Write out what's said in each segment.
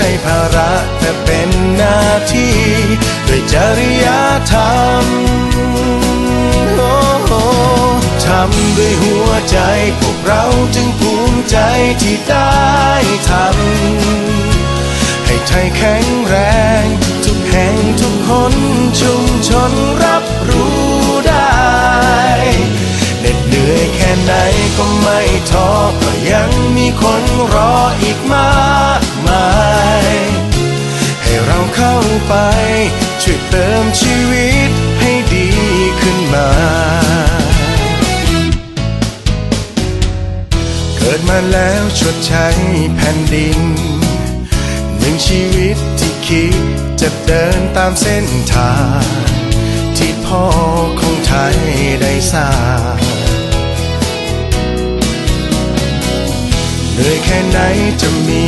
ใช่ภาระแต่เป็นหน้าที่ ด้วยจริยธรรมโอ้โหทำด้วยหัวใจพวกเราจึงภูมิใจที่ได้ทำให้ไทยแข็งแรง ทุกแห่งทุกคนชุมชนรับรู้ได้เหน็ดเหนื่อยแค่ไหนก็ไม่ท้อก็ยังมีคนรออีกมาก ไป ช่วยเติมชีวิตให้ดีขึ้นมา เกิดมาแล้วชดใช้แผ่นดิน หนึ่งชีวิตที่คิดจะเดินตามเส้นทาง ที่พ่อของไทยได้สร้างเหนื่อยแค่ไหนจะมี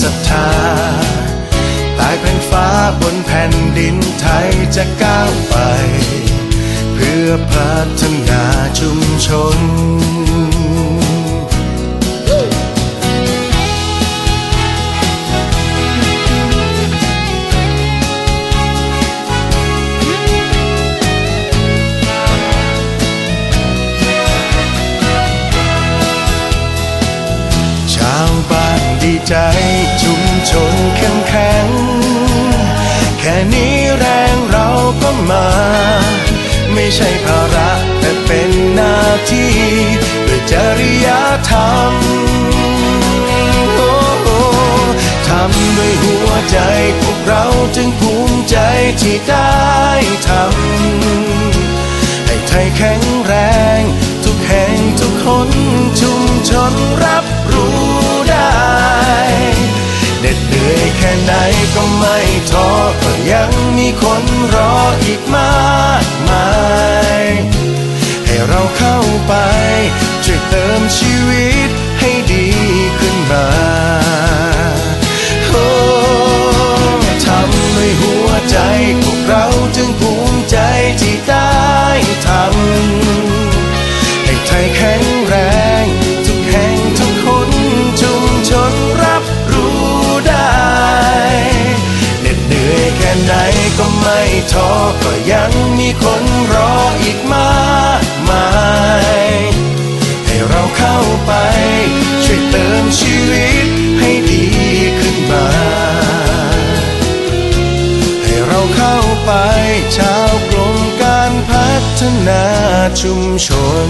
ศรัทธา ดินไทยจะก้าวไป เพื่อพัฒนาชุมชน นี้แรงเราก็มา ไม่ใช่ภาระแต่เป็นหน้าที่ด้วยจริยธรรมโอ้โหทำด้วยหัวใจพวกเราจึงภูมิใจที่ได้ทำให้ไทยแข็ง ก็ไม่ท้อก็ยังมีคนรออีกมากมายให้เราเข้าไปช่วยเติมชีวิตให้ดีขึ้นมา ไม่ท้อก็ยังมีคนรออีกมากมายให้เราเข้าไป ช่วยเติมชีวิตให้ดีขึ้นมา ให้เราเข้าไปชาวกรมการพัฒนาชุมชน